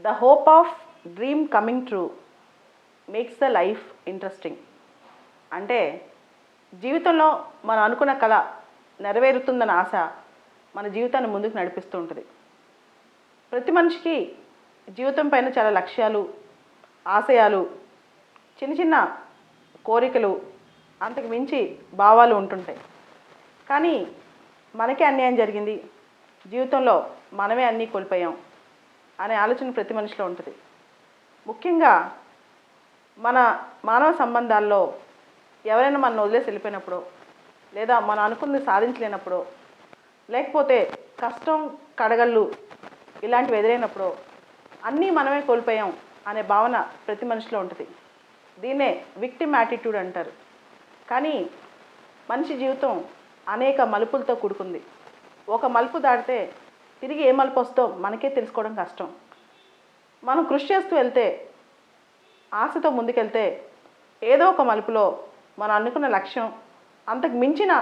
The hope of dream coming true makes the life interesting అంటే జీవితంలో మనం అనుకున్న కళ నెరవేరుతుందన్న ఆశ మన జీవితాన్ని ముందుకు నడిపిస్తూ ఉంటుంది. ప్రతి మనిషికి జీవితం పైన చాలా లక్ష్యాలు ఆశయాలు చిన్న చిన్న కోరికలు అంతకు మించి భావాలు ఉంటుంటాయి. కానీ మనకే అన్యాయం జరిగింది. జీవితంలో మనమే అన్నీ కోల్పోయాం. అనే ఆలోచన ప్రతి మనిషిలో ఉంటుంది. ముఖ్యంగా మన మానవ సంబంధాల్లో ఎవరైనా మన వదిలేసి వెళ్ళిపోయినప్పుడు లేదా మనం అనుకుంది సాధించలేనప్పుడు లేకపోతే కష్టం కడగళ్ళు ఇలాంటివి ఎదురైనప్పుడు అన్నీ మనమే కోల్పోయాం అనే భావన ప్రతి మనిషిలో ఉంటుంది. దీన్నే విక్టిమ్ యాటిట్యూడ్ అంటారు. కానీ మనిషి జీవితం అనేక మలుపులతో కూడుకుంది. ఒక మలుపు దాటితే తిరిగి ఏ మలుపు వస్తో మనకే తెలుసుకోవడం కష్టం. మనం కృషి చేస్తూ వెళ్తే ఆశతో ముందుకెళ్తే ఏదో ఒక మలుపులో మనం అనుకున్న లక్ష్యం అంతకు మించిన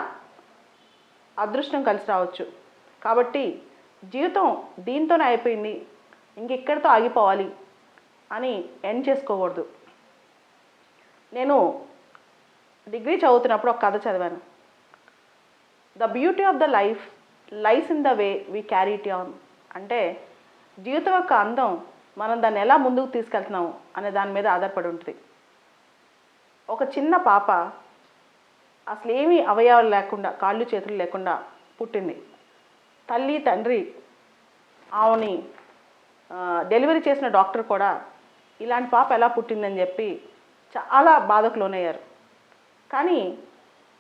అదృష్టం కలిసి రావచ్చు. కాబట్టి జీవితం దీంతోనే అయిపోయింది ఇంకెక్కడితో ఆగిపోవాలి అని ఎండ్ చేసుకోకూడదు. నేను డిగ్రీ చదువుతున్నప్పుడు ఒక కథ చదివాను. The beauty of the life lies in the way we carry it on అంటే జీవితం యొక్క అందం మనం దాన్ని ఎలా ముందుకు తీసుకెళ్తున్నాము అనే దాని మీద ఆధారపడి ఉంటుంది. ఒక చిన్న పాప అసలు ఏమీ అవయవాలు లేకుండా కాళ్ళు చేతులు లేకుండా పుట్టింది. తల్లి తండ్రి ఆమెని డెలివరీ చేసిన డాక్టర్ కూడా ఇలాంటి పాప ఎలా పుట్టిందని చెప్పి చాలా బాధకు లోనయ్యారు. కానీ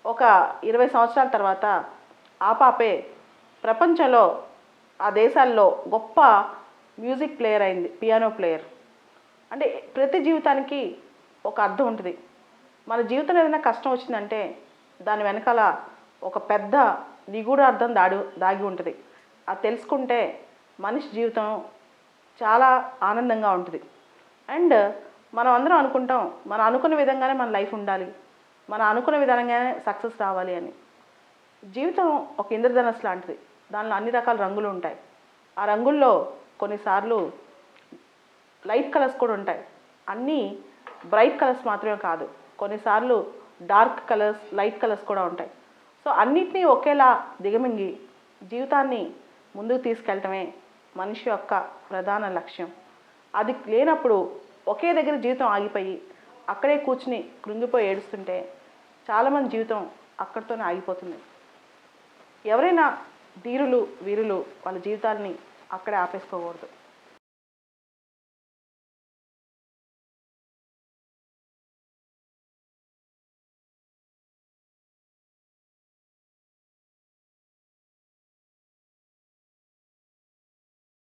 ఒక ఇరవై సంవత్సరాల తర్వాత ఆ పాపే ప్రపంచంలో ఆ దేశాల్లో గొప్ప మ్యూజిక్ ప్లేయర్ అయింది పియానో ప్లేయర్. అంటే ప్రతి జీవితానికి ఒక అర్థం ఉంటుంది. మన జీవితం ఏదైనా కష్టం వచ్చిందంటే దాని వెనకాల ఒక పెద్ద నిగూఢ అర్థం దాడి దాగి ఉంటుంది. అది తెలుసుకుంటే మనిషి జీవితం చాలా ఆనందంగా ఉంటుంది. అండ్ మనం అందరం అనుకుంటాం మనం అనుకున్న విధంగానే మన లైఫ్ ఉండాలి మనం అనుకున్న విధంగానే సక్సెస్ రావాలి అని. జీవితం ఒక ఇంద్రధనస్సు లాంటిది. దానిలో అన్ని రకాల రంగులు ఉంటాయి. ఆ రంగుల్లో కొన్నిసార్లు లైట్ కలర్స్ కూడా ఉంటాయి. అన్నీ బ్రైట్ కలర్స్ మాత్రమే కాదు కొన్నిసార్లు డార్క్ కలర్స్ లైట్ కలర్స్ కూడా ఉంటాయి. సో అన్నిటినీ ఒకేలా దిగమింగి జీవితాన్ని ముందుకు తీసుకెళ్ళటమే మనిషి యొక్క ప్రధాన లక్ష్యం. అది లేనప్పుడు ఒకే దగ్గర జీవితం ఆగిపోయి అక్కడే కూర్చుని కృంగిపోయి ఏడుస్తుంటే చాలామంది జీవితం అక్కడితోనే ఆగిపోతుంది. ఎవరైనా ధీరులు వీరులు వాళ్ళ జీవితాలని అక్కడే ఆపేసుకోకూడదు.